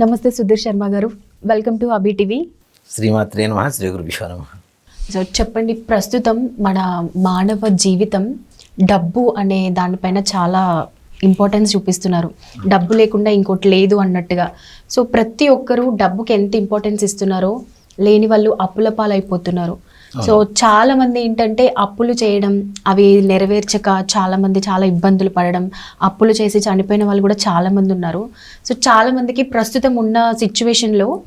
నమస్తే సుధీర్ శర్మ గారు. Welcome to అబీ TV శ్రీమాత్రే నమ శ్రీ గురు విశ్వ నమ. సో చెప్పండి ప్రస్తుతం మన మానవ జీవితం డబ్బు అనే దానిపైన చాలా ఇంపార్టెన్స్ చూపిస్తున్నారు. డబ్బు లేకుండా ఇంకోటి లేదు అన్నట్టుగా. సో ప్రతి ఒక్కరూ డబ్బుకి ఎంత ఇంపార్టెన్స్ ఇస్తున్నారో లేని వాళ్ళు అప్పుల పాలైపోతున్నారు. సో చాలా మంది ఏంటంటే అప్పులు చేయడం అవి నెరవేర్చక చాలా మంది చాలా ఇబ్బందులు పడడం అప్పులు చేసి చనిపోయిన వాళ్ళు కూడా చాలా మంది ఉన్నారు. సో చాలా మందికి ప్రస్తుతం ఉన్న సిచ్యువేషన్లో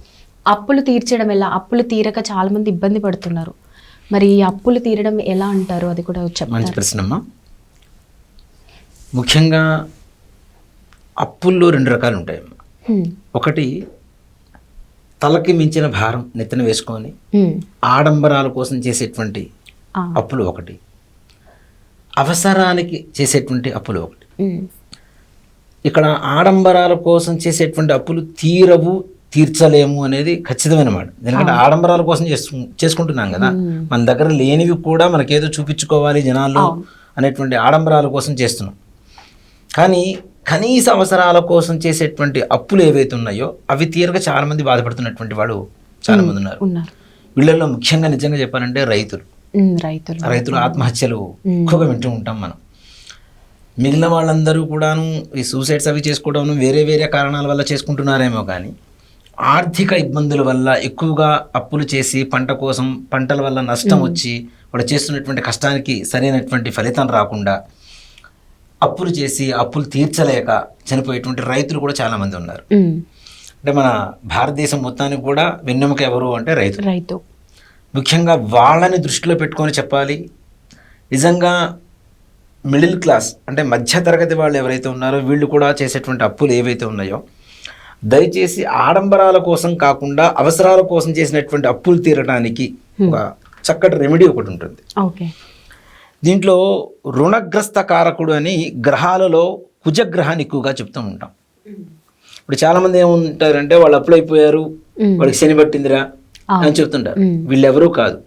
అప్పులు తీర్చడం ఎలా? అప్పులు తీరక చాలా మంది ఇబ్బంది పడుతున్నారు. మరి అప్పులు తీరడం ఎలా అంటారు? అది కూడా మంచి చెప్తారు? ప్రశ్న అమ్మా ముఖ్యంగా అప్పుల్లో రెండు రకాలు ఉంటాయమ్మా. ఒకటి తలకి మించిన భారం నెత్తిన వేసుకొని. ఆడంబరాల కోసం చేసేటువంటి. అప్పులు ఒకటి. అవసరానికి చేసేటువంటి అప్పులు ఒకటి. ఇక్కడ ఆడంబరాల కోసం చేసేటువంటి అప్పులు తీరవు తీర్చలేము అనేది ఖచ్చితమైన మాట. ఎందుకంటే ఆడంబరాల కోసం చేసు చేసుకుంటున్నాం కదా. మన దగ్గర లేనివి కూడా మనకేదో చూపించుకోవాలి జనాల్లో అనేటువంటి ఆడంబరాల కోసం చేస్తున్నాం. కానీ కనీస అవసరాల కోసం చేసేటువంటి అప్పులు ఏవైతే ఉన్నాయో అవి తీరక చాలామంది బాధపడుతున్నటువంటి వాళ్ళు చాలామంది ఉన్నారు. ఉన్నారు. వీళ్ళల్లో ముఖ్యంగా నిజంగా చెప్పాలంటే రైతులు. రైతులు. రైతుల ఆత్మహత్యలు ఎక్కువగా వింటూ ఉంటాం మనం. మిగిలిన వాళ్ళందరూ కూడాను ఈ సూసైడ్స్ అవి చేసుకోవడం వేరే వేరే కారణాల వల్ల చేసుకుంటున్నారేమో కానీ ఆర్థిక ఇబ్బందుల వల్ల ఎక్కువగా అప్పులు చేసి పంట కోసం పంటల వల్ల నష్టం వచ్చి వాడు చేస్తున్నటువంటి కష్టానికి సరైనటువంటి ఫలితం రాకుండా అప్పులు చేసి అప్పులు తీర్చలేక చనిపోయేటువంటి రైతులు కూడా చాలామంది ఉన్నారు. హ్మ్. అంటే మన భారతదేశం మొత్తానికి కూడా వెన్నెముక ఎవరు అంటే రైతులు రైతు. ముఖ్యంగా వాళ్ళని దృష్టిలో పెట్టుకొని చెప్పాలి. నిజంగా మిడిల్ క్లాస్ అంటే మధ్యతరగతి వాళ్ళు ఎవరైతే ఉన్నారో వీళ్ళు కూడా చేసేటువంటి అప్పులు ఏవైతే ఉన్నాయో దయచేసి ఆడంబరాల కోసం కాకుండా అవసరాల కోసం చేసినటువంటి అప్పులు తీరడానికి ఒక చక్కటి రెమెడీ ఒకటి ఉంటుంది. ఓకే. దీంట్లో రుణగ్రస్త కారకుడు అని గ్రహాలలో కుజగ్రహాన్ని ఎక్కువగా చెప్తూ ఉంటాం. ఇప్పుడు చాలామంది ఏముంటారంటే వాళ్ళు అప్పులు అయిపోయారు. వాళ్ళకి శని పట్టిందిరా అని చెప్తుంటారు. వీళ్ళెవరూ కాదు.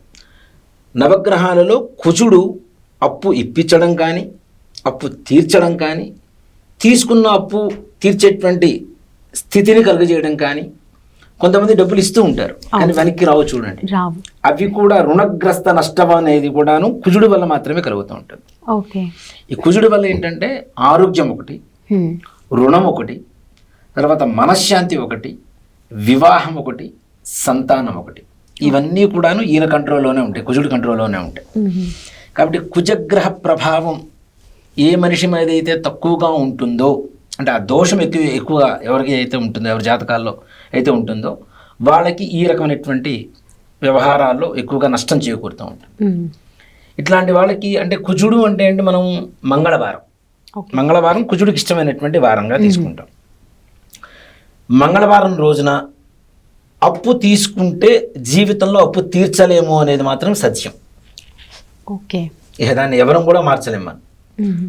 నవగ్రహాలలో కుజుడు అప్పు ఇప్పించడం కానీ అప్పు తీర్చడం కానీ తీసుకున్న అప్పు తీర్చేటువంటి స్థితిని కలుగజేయడం కానీ కొంతమంది డబ్బులు ఇస్తూ ఉంటారు. కానీ వెనక్కి రావు చూడండి. రావు. అవి కూడా రుణగ్రస్త నష్టం అనేది కూడాను కుజుడు వల్ల మాత్రమే కలుగుతూ ఉంటుంది. ఓకే. ఈ కుజుడు వల్ల ఏంటంటే ఆరోగ్యం ఒకటి. రుణం ఒకటి తర్వాత మనశ్శాంతి ఒకటి వివాహం ఒకటి సంతానం ఒకటి. ఇవన్నీ కూడాను ఈయన కంట్రోల్లోనే ఉంటాయి కుజుడు కంట్రోల్లోనే ఉంటాయి. కాబట్టి కుజగ్రహ ప్రభావం ఏ మనిషి మీద అయితే తక్కువగా ఉంటుందో అంటే ఆ దోషం ఎక్కువ ఎక్కువగా ఎవరికి అయితే ఉంటుందో ఎవరి జాతకాల్లో అయితే ఉంటుందో వాళ్ళకి ఈ రకమైనటువంటి వ్యవహారాల్లో ఎక్కువగా నష్టం చేకూరుతూ ఉంటుంది. ఇట్లాంటి వాళ్ళకి అంటే కుజుడు అంటే ఏంటి? మనం మంగళవారం. మంగళవారం కుజుడికి ఇష్టమైనటువంటి వారంగా తీసుకుంటాం. మంగళవారం రోజున అప్పు తీసుకుంటే జీవితంలో అప్పు తీర్చలేము అనేది మాత్రం సత్యం. ఓకే. ఇక దాన్ని ఎవరం కూడా మార్చలేము మనం.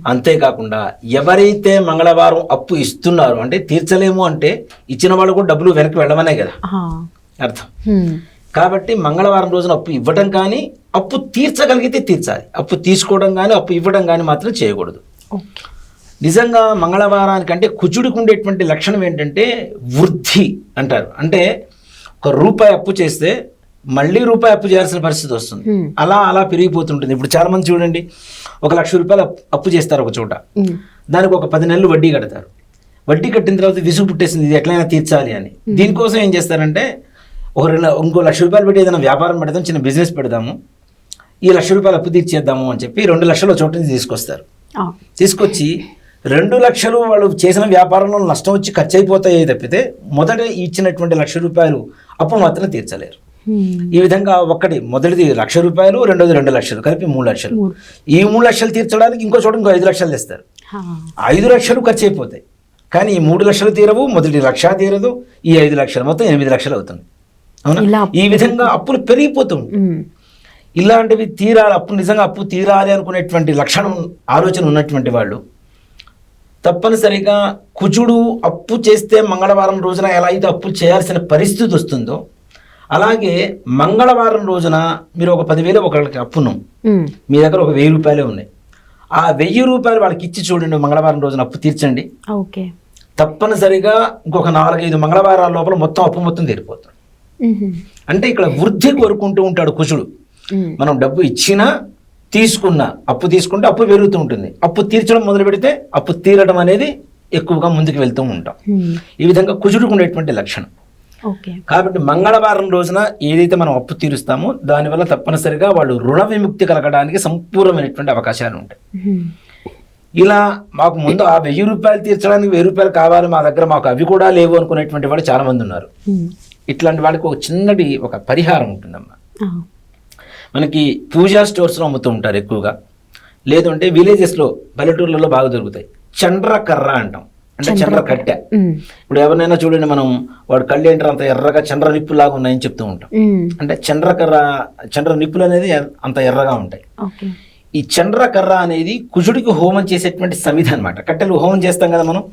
అంతేకాకుండా ఎవరైతే మంగళవారం అప్పు ఇస్తున్నారో అంటే తీర్చలేము అంటే ఇచ్చిన వాళ్ళు కూడా డబ్బులు వెనక్కి వెళ్ళమనే కదా. అర్థం? హ్మ్. కాబట్టి మంగళవారం రోజున అప్పు ఇవ్వడం కానీ అప్పు తీర్చగలిగితే తీర్చాలి. అప్పు తీసుకోవడం కానీ అప్పు ఇవ్వడం కానీ మాత్రం చేయకూడదు. నిజంగా మంగళవారానికి అంటే కుజుడికి ఉండేటువంటి లక్షణం ఏంటంటే వృద్ధి అంటారు. అంటే ఒక రూపాయి అప్పు చేస్తే మళ్ళీ రూపాయి అప్పు చేయాల్సిన పరిస్థితి వస్తుంది. Hmm. అలా అలా పెరిగిపోతుంటుంది. ఇప్పుడు చాలా మంది చూడండి ఒక లక్ష రూపాయలు అప్పు- చేస్తారు ఒక చోట. దానికి ఒక పది నెలలు వడ్డీ కడతారు వడ్డీ కట్టిన తర్వాత విసుగు పుట్టేసింది ఇది ఎట్లయినా తీర్చాలి అని దీనికోసం ఏం చేస్తారంటే ఒక రెండు ఇంకో లక్ష రూపాయలు పెట్టి ఏదైనా వ్యాపారం పెడదాం చిన్న బిజినెస్ పెడదాము ఈ లక్ష రూపాయలు అప్పు తీర్చేద్దాము అని చెప్పి రెండు లక్షల చోట నుంచి తీసుకొస్తారు. తీసుకొచ్చి రెండు లక్షలు వాళ్ళు చేసిన వ్యాపారంలో నష్టం వచ్చి ఖర్చు అయిపోతాయి తప్పితే మొదట ఇచ్చినటువంటి లక్ష రూపాయలు అప్పు మాత్రం తీర్చలేరు. ఈ విధంగా ఒక్కటి మొదటిది లక్ష రూపాయలు రెండోది రెండు లక్షలు కలిపి మూడు లక్షలు. ఈ మూడు లక్షలు తీర్చడానికి ఇంకో చోట ఇంకో ఐదు లక్షలు తెస్తారు. ఐదు లక్షలు ఖర్చు అయిపోతాయి. కానీ ఈ మూడు లక్షలు తీరవు మొదటి లక్ష తీరదు ఈ ఐదు లక్షలు మొత్తం ఎనిమిది లక్షలు అవుతుంది. అవునా? ఈ విధంగా అప్పులు పెరిగిపోతుంది హ్మ్. ఇలాంటివి తీరాలి అప్పు నిజంగా అప్పు తీరాలి అనుకునేటువంటి లక్షణం ఆలోచన ఉన్నటువంటి వాళ్ళు తప్పనిసరిగా కుజుడు అప్పు చేస్తే మంగళవారం రోజున ఎలా అయితే అప్పు చేయాల్సిన పరిస్థితి వస్తుందో అలాగే మంగళవారం రోజున మీరు ఒక పదివేలు ఒకరికి అప్పును. మీ దగ్గర ఒక వెయ్యి రూపాయలే ఉన్నాయి. ఆ వెయ్యి రూపాయలు వాళ్ళకి ఇచ్చి చూడండి మంగళవారం రోజున అప్పు తీర్చండి. ఓకే. తప్పనిసరిగా ఇంకొక నాలుగైదు మంగళవారాల లోపల మొత్తం అప్పు మొత్తం తీరిపోతుంది. అంటే ఇక్కడ వృద్ధి కోరుకుంటూ ఉంటాడు మ్మ్. మనం డబ్బు ఇచ్చినా తీసుకున్నా అప్పు తీసుకుంటే అప్పు పెరుగుతూ ఉంటుంది. అప్పు తీర్చడం మొదలు పెడితే అప్పు తీరడం అనేది ఎక్కువగా ముందుకు వెళ్తూ ఉంటాం. ఈ విధంగా కుజుడికి ఉండేటువంటి లక్షణం. కాబట్టి మంగళవారం రోజున ఏదైతే మనం అప్పు తీరుస్తామో దానివల్ల తప్పనిసరిగా వాళ్ళు రుణ విముక్తి కలగడానికి సంపూర్ణమైనటువంటి అవకాశాలు ఉంటాయి. ఇలా మాకు ముందు ఆ వెయ్యి రూపాయలు తీర్చడానికి వెయ్యి రూపాయలు కావాలి మా దగ్గర మాకు అవి కూడా లేవు అనుకునేటువంటి వాళ్ళు చాలా మంది ఉన్నారు. ఇట్లాంటి వాళ్ళకి ఒక చిన్నటి ఒక పరిహారం ఉంటుందమ్మా. మనకి పూజా స్టోర్స్లో అమ్ముతూ ఉంటారు ఎక్కువగా. లేదంటే విలేజెస్లో పల్లెటూర్లలో బాగా దొరుకుతాయి. చండ్రకర్ర అంటాం. అంటే చండ్ర కట్టె. ఇప్పుడు ఎవరినైనా చూడండి మనం వాడు కళ్ళు ఏంటారు అంత ఎర్రగా చండ్ర నిప్పులాగా ఉన్నాయని చెప్తూ ఉంటాం. అంటే చండ్రకర్ర చండ్ర నిప్పులు అనేది అంత ఎర్రగా ఉంటాయి. ఈ చండ్రకర్ర అనేది కుజుడికి హోమం చేసేటువంటి సమిధి అన్నమాట. కట్టెలు హోమం చేస్తాం కదా మనం?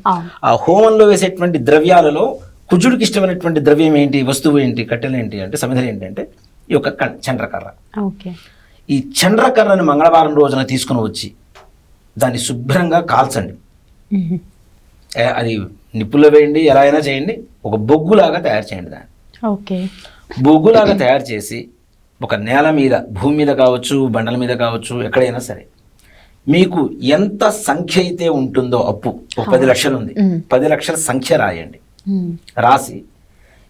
ఆ. హోమంలో వేసేటువంటి ద్రవ్యాలలో కుజుడికి ఇష్టమైనటువంటి ద్రవ్యం ఏంటి వస్తువు ఏంటి కట్టెలు ఏంటి అంటే సమిధలు ఏంటి అంటే ఈ యొక్క ఓకే. ఈ చండ్రకర్రని మంగళవారం రోజున తీసుకుని వచ్చి దాన్ని శుభ్రంగా కాల్చండి. అది నిప్పుల్లో వేయండి ఎలా అయినా చేయండి ఒక బొగ్గులాగా తయారు చేయండి దాన్ని. ఓకే. బొగ్గులాగా తయారు చేసి ఒక నేల మీద భూమి మీద కావచ్చు బండల మీద కావచ్చు ఎక్కడైనా సరే మీకు ఎంత సంఖ్య అయితే ఉంటుందో అప్పు ఒక పది లక్షలు ఉంది. పది లక్షల సంఖ్య రాయండి. రాసి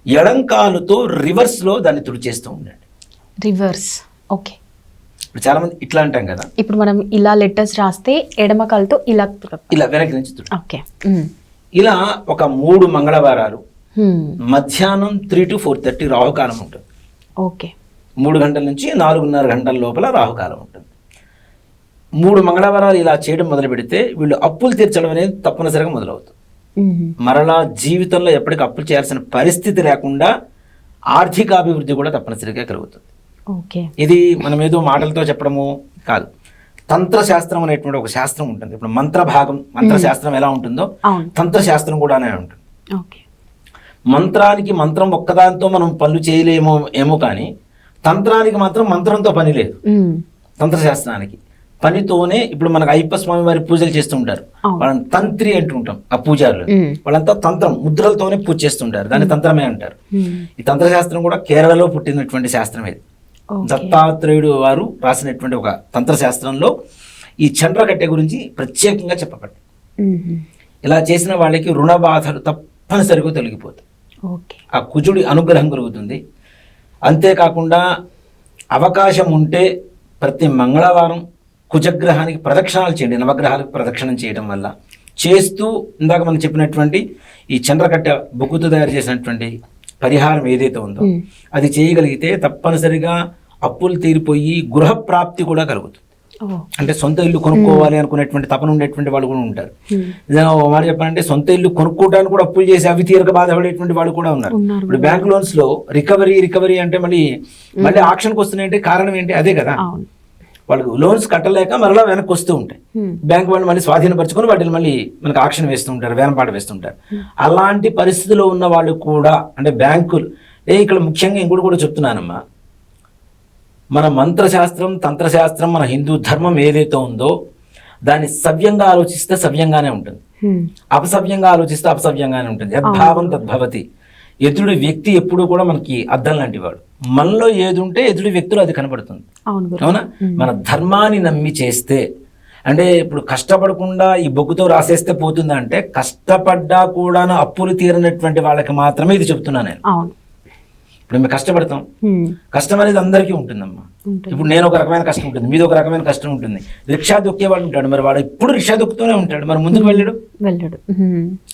ఎడంకాలుతో రివర్స్లో దాన్ని తుడిచేస్తూ ఉండండి. రివర్స్. ఓకే. ఇప్పుడు చాలా మంది ఇట్లా అంటాం కదా. ఇప్పుడు మనం ఇలా లెటర్స్ రాస్తే ఎడమ కాలుతో ఇలా ఇలా వెనక్కి నుంచి ఓకే. ఇలా ఒక మూడు మంగళవారాలు. మధ్యాహ్నం త్రీ టు ఫోర్ థర్టీ రాహుకాలం ఉంటుంది. ఓకే. మూడు గంటల నుంచి నాలుగున్నర గంటల లోపల రాహుకాలం ఉంటుంది. మూడు మంగళవారాలు ఇలా చేయడం మొదలు పెడితే వీళ్ళు అప్పులు తీర్చడం అనేది తప్పనిసరిగా మొదలవుతుంది. మరలా జీవితంలో ఎప్పటికీ అప్పులు చేయాల్సిన పరిస్థితి లేకుండా ఆర్థికాభివృద్ధి కూడా తప్పనిసరిగా కలుగుతుంది. ఇది మనం ఏదో మాటలతో చెప్పడము కాదు. తంత్రశాస్త్రం అనేటువంటి ఒక శాస్త్రం ఉంటుంది. ఇప్పుడు మంత్రభాగం మంత్రశాస్త్రం ఎలా ఉంటుందో తంత్రశాస్త్రం కూడానే ఉంటుంది. మంత్రానికి మంత్రం ఒక్కదాంతో మనం పనులు చేయలేమో ఏమో కానీ తంత్రానికి మాత్రం మంత్రంతో పని లేదు. తంత్రశాస్త్రానికి. పనితోనే ఇప్పుడు మనకు అయ్యప్ప స్వామి వారి పూజలు చేస్తుంటారు. వాళ్ళని తంత్రి అంటుంటాం ఆ పూజారులు. వాళ్ళంతా తంత్రం ముద్రలతోనే పూజ చేస్తుంటారు దాన్ని తంత్రమే అంటారు. ఈ తంత్రశాస్త్రం కూడా కేరళలో పుట్టినటువంటి శాస్త్రం ఇది. దత్తాత్రేయుడు వారు రాసినటువంటి ఒక తంత్రశాస్త్రంలో ఈ చంద్రకట్టె గురించి ప్రత్యేకంగా చెప్పబడింది మ్మ్. ఇలా చేసిన వాళ్ళకి రుణ బాధలు తప్పనిసరిగా తొలగిపోతాయి. ఆ కుజుడి అనుగ్రహం కలుగుతుంది. అంతేకాకుండా అవకాశం ఉంటే ప్రతి మంగళవారం కుజగ్రహానికి ప్రదక్షిణాలు చేయండి. నవగ్రహాలకు ప్రదక్షిణం చేయడం వల్ల చేస్తూ ఇందాక మనం చెప్పినటువంటి ఈ చంద్రకట్ట బొగ్గుతో తయారు చేసినటువంటి పరిహారం ఏదైతే ఉందో. అది చేయగలిగితే తప్పనిసరిగా అప్పులు తీరిపోయి గృహప్రాప్తి కూడా కలుగుతుంది. అంటే సొంత ఇల్లు కొనుక్కోవాలి అనుకునేటువంటి తపన ఉండేటువంటి వాళ్ళు కూడా ఉంటారు. నిజంగా మాట చెప్పాలంటే సొంత ఇల్లు కొనుక్కోవడానికి కూడా అప్పులు చేసి అవి తీరక బాధపడేటువంటి వాళ్ళు కూడా ఉన్నారు. ఇప్పుడు బ్యాంక్ లోన్స్లో రికవరీ రికవరీ అంటే మళ్ళీ మళ్ళీ ఆక్షన్కి వస్తున్నాయంటే కారణం ఏంటి? అదే కదా. వాళ్ళకి లోన్స్ కట్టలేక మరలా వెనక్కి వస్తూ ఉంటాయి. బ్యాంక్ వాళ్ళు మళ్ళీ స్వాధీనపరచుకొని వాటిని మళ్ళీ మనకు ఆక్షన్ వేస్తూ ఉంటారు వేలంపాట వేస్తుంటారు అలాంటి పరిస్థితిలో ఉన్న వాళ్ళు కూడా అంటే బ్యాంకులు ఏ ఇక్కడ ముఖ్యంగా ఇంకోటి కూడా చెప్తున్నానమ్మా. మన మంత్రశాస్త్రం తంత్రశాస్త్రం మన హిందూ ధర్మం ఏదైతే ఉందో దాన్ని సవ్యంగా ఆలోచిస్తే సవ్యంగానే ఉంటుంది. అపసవ్యంగా ఆలోచిస్తే అపసవ్యంగానే ఉంటుంది. యద్భావం తద్భవతి ఎదుటి వ్యక్తి ఎప్పుడూ కూడా మనకి అద్దం లాంటి వాడు. మనలో ఏది ఉంటే ఎదుటి వ్యక్తులు అది కనబడుతుంది. అవును మన ధర్మాన్ని నమ్మి చేస్తే అంటే ఇప్పుడు కష్టపడకుండా ఈ బొగ్గుతో రాసేస్తే పోతుందా అంటే కష్టపడ్డా కూడా అప్పులు తీరనటువంటి వాళ్ళకి మాత్రమే ఇది చెప్తున్నా నేను. ఇప్పుడు మేము కష్టపడతాం. కష్టం అనేది అందరికీ ఉంటుందమ్మా. ఉంటుంది. ఇప్పుడు నేను ఒక రకమైన కష్టం ఉంటుంది. మీది ఒక రకమైన కష్టం ఉంటుంది. రిక్షా దొక్కేవాడు ఉంటాడు. మరి వాడు ఎప్పుడు రిక్షా దొక్కుతూనే ఉంటాడు. మరి ముందుకు వెళ్ళాడు? వెళ్ళడు.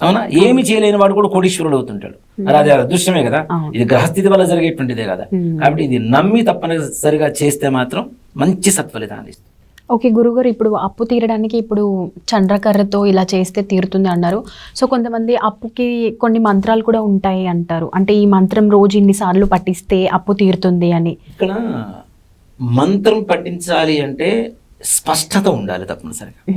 అవునా? ఏమి చేయలేని వాడు కూడా కోటీశ్వరుడు అవుతుంటాడు. మరి అది అదృష్టమే కదా. ఇది గ్రహస్థితి వల్ల జరిగేటువంటిదే కదా. కాబట్టి ఇది నమ్మి తప్పనిసరిగా చేస్తే మాత్రం మంచి సత్ఫలితాన్ని ఇస్తుంది. ఓకే గురుగారు ఇప్పుడు అప్పు తీరడానికి ఇప్పుడు చంద్రకర్రతో ఇలా చేస్తే తీరుతుంది అన్నారు. సో కొంతమంది అప్పుకి కొన్ని మంత్రాలు కూడా ఉంటాయి అంటారు. అంటే ఈ మంత్రం రోజు ఇన్నిసార్లు పఠిస్తే అప్పు తీరుతుంది అని. ఇక్కడ మంత్రం పఠించాలి అంటే స్పష్టత ఉండాలి తప్పనిసరిగా.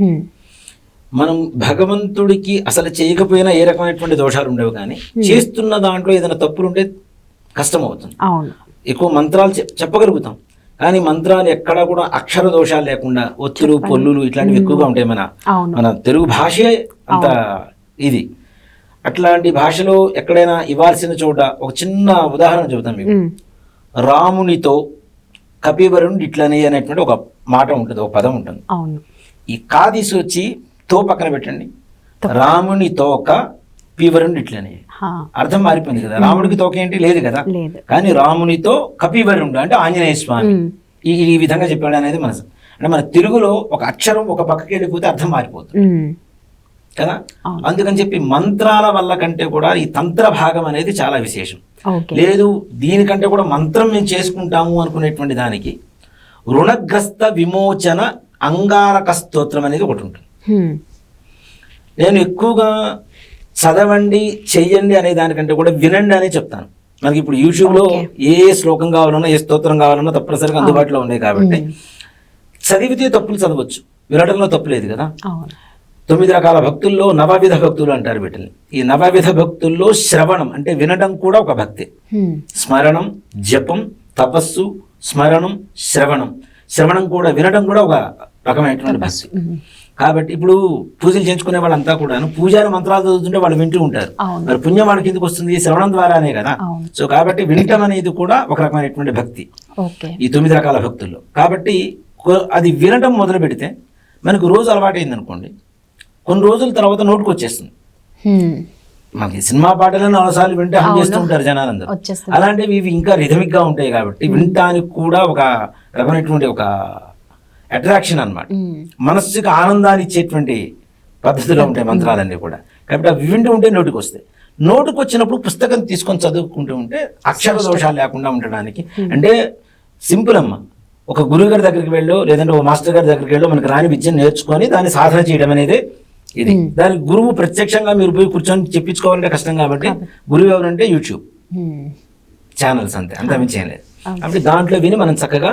మనం భగవంతుడికి అసలు చేయకపోయినా ఏ రకమైనటువంటి దోషాలు ఉండవు కానీ చేస్తున్న దాంట్లో ఏదైనా తప్పులు ఉంటే కష్టం అవుతుంది. అవును. ఎక్కువ మంత్రాలు చెప్- చెప్పగలుగుతాం. కానీ మంత్రాలు ఎక్కడా కూడా అక్షర దోషాలు లేకుండా ఒత్తులు పొల్లులు ఇట్లాంటివి ఎక్కువగా ఉంటాయి మన మన తెలుగు భాషే అంత ఇది. అట్లాంటి భాషలో ఎక్కడైనా ఇవ్వాల్సిన చోట ఒక చిన్న ఉదాహరణ చెబుతాను మీకు. రామునితో కపివరుణ్ ఇట్లనే అనేటువంటి ఒక మాట ఉంటుంది ఒక పదం ఉంటుంది. ఈ కా తీసి వచ్చి తో పక్కన పెట్టండి. రాముని తోక పీవరుణ్ ఇట్లనే. అర్థం మారిపోయింది కదా. రాముడికి తోక ఏంటి? లేదు కదా. కానీ రామునితో కపివరుణుడు అంటే ఆంజనేయ స్వామి. ఈ ఈ విధంగా చెప్పాడు అనేది మన అంటే మన తెలుగులో ఒక అక్షరం ఒక పక్కకి వెళ్ళిపోతే అర్థం మారిపోతుంది. కదా. అందుకని చెప్పి మంత్రాల వల్ల కంటే కూడా ఈ తంత్ర భాగం అనేది చాలా విశేషం. లేదు దీనికంటే కూడా మంత్రం మేము చేసుకుంటాము అనుకునేటువంటి దానికి రుణగ్రస్త విమోచన అంగారక స్తోత్రం అనేది ఒకటి ఉంటుంది. నేను ఎక్కువగా చదవండి చెయ్యండి అనే దానికంటే కూడా వినండి అనే చెప్తాను. మనకి ఇప్పుడు యూట్యూబ్లో ఏ శ్లోకం కావాలన్నా ఏ స్తోత్రం కావాలన్నా తప్పనిసరిగా అందుబాటులో ఉన్నాయి కాబట్టి చదివితే తప్పులు చదవచ్చు. వినడంలో తప్పు లేదు కదా. తొమ్మిది రకాల భక్తుల్లో నవవిధ భక్తులు అంటారు వీటిని. ఈ నవవిధ భక్తుల్లో శ్రవణం అంటే వినడం కూడా ఒక భక్తి. స్మరణం జపం తపస్సు స్మరణం శ్రవణం. శ్రవణం కూడా వినడం కూడా ఒక రకమైనటువంటి భక్తి. కాబట్టి ఇప్పుడు పూజలు చేయించుకునే వాళ్ళంతా కూడాను పూజారి మంత్రాలు చదువుతుంటే వాళ్ళు వింటూ ఉంటారు. మరి పుణ్యం వాళ్ళకి ఎందుకు వస్తుంది? శ్రవణం ద్వారానే కదా. సో కాబట్టి వినటం అనేది కూడా ఒక రకమైనటువంటి భక్తి. ఈ తొమ్మిది రకాల భక్తుల్లో. కాబట్టి అది వినటం మొదలు పెడితే మనకు రోజు అలవాటైంది అనుకోండి కొన్ని రోజుల తర్వాత నోటుకు వచ్చేస్తుంది. మనకి సినిమా పాటలను అవసరాలు వింటే హమ్ చేస్తూ ఉంటారు జనాలందరూ. అలాంటివి ఇవి ఇంకా రిథమిక్గా ఉంటాయి కాబట్టి వినటానికి కూడా ఒక రకమైనటువంటి ఒక అట్రాక్షన్ అన్నమాట. ఉమ్, మనస్సుకి ఆనందాన్ని ఇచ్చేటువంటి పద్ధతిలో ఉంటాయి మంత్రాలన్నీ కూడా. కాబట్టి అవి వింటూ ఉంటే నోటికి వస్తాయి నోటికి వచ్చినప్పుడు పుస్తకం తీసుకొని చదువుకుంటూ ఉంటే అక్షర దోషాలు లేకుండా ఉండడానికి. అంటే సింపుల్ అమ్మ. ఒక గురువు గారి దగ్గరికి వెళ్ళో లేదంటే ఒక మాస్టర్ గారి దగ్గరికి వెళ్ళో మనకి రాని విద్యను నేర్చుకొని దాన్ని సాధన చేయడం అనేది ఇది. దానికి గురువు ప్రత్యక్షంగా మీరు పోయి కూర్చొని చెప్పించుకోవాలంటే కష్టం కాబట్టి గురువు ఎవరంటే యూట్యూబ్. ఛానల్స్ అంతే. అంత మించి ఏం లేదు కాబట్టి దాంట్లో విని మనం చక్కగా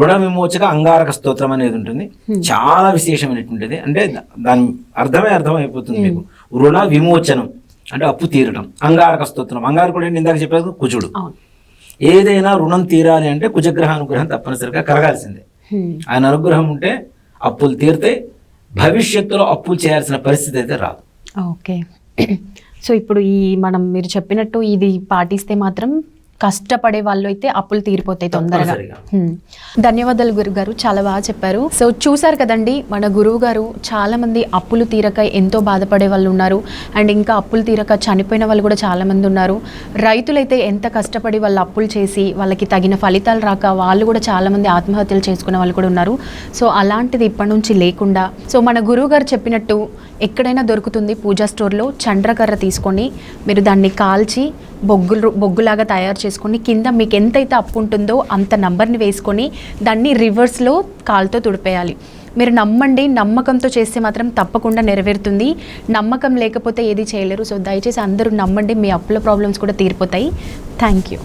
రుణ విమోచక అంగారక స్తోత్రం అనేది ఉంటుంది. చాలా విశేషమైనటువంటిది. అంటే దాని అర్థమే అర్థం అయిపోతుంది మీకు. రుణ విమోచనం అంటే అప్పు తీరడం అంగారక స్తోత్రం. అంగారకుడు ఏంటి ఇందాక చెప్పారు కుజుడు. ఏదైనా రుణం తీరాలి అంటే కుజగ్రహ అనుగ్రహం తప్పనిసరిగా కలగాల్సిందే. ఆయన అనుగ్రహం ఉంటే అప్పులు తీరితే భవిష్యత్తులో అప్పులు చేయాల్సిన పరిస్థితి అయితే రాదు. ఓకే. సో ఇప్పుడు ఈ మనం మీరు చెప్పినట్టు ఇది పాటిస్తే మాత్రం కష్టపడే వాళ్ళు అయితే అప్పులు తీరిపోతాయి తొందరగా. ధన్యవాదాలు గురువు గారు చాలా బాగా చెప్పారు. సో చూసారు కదండి మన గురువు గారు చాలా మంది అప్పులు తీరక ఎంతో బాధపడే వాళ్ళు ఉన్నారు. అండ్ ఇంకా అప్పులు తీరక చనిపోయిన వాళ్ళు కూడా చాలా మంది ఉన్నారు. రైతులైతే ఎంత కష్టపడి వాళ్ళు అప్పులు చేసి వాళ్ళకి తగిన ఫలితాలు రాక వాళ్ళు కూడా చాలా మంది ఆత్మహత్యలు చేసుకునే వాళ్ళు కూడా ఉన్నారు. సో అలాంటిది ఇప్పటి నుంచి లేకుండా సో మన గురువు గారు చెప్పినట్టు ఎక్కడైనా దొరుకుతుంది పూజా స్టోర్లో చండ్రకర్ర తీసుకొని మీరు దాన్ని కాల్చి బొగ్గులు బొగ్గులాగా తయారు చేసుకొని కింద మీకు ఎంతైతే అప్పు ఉంటుందో అంత నంబర్ని వేసుకొని దాన్ని రివర్స్లో కాల్తో తుడిపేయాలి. మీరు నమ్మండి నమ్మకంతో చేస్తే మాత్రం తప్పకుండా నెరవేరుతుంది. నమ్మకం లేకపోతే ఏది చేయలేరు. సో దయచేసి అందరూ నమ్మండి మీ అప్పుల ప్రాబ్లమ్స్ కూడా తీరిపోతాయి. Thank you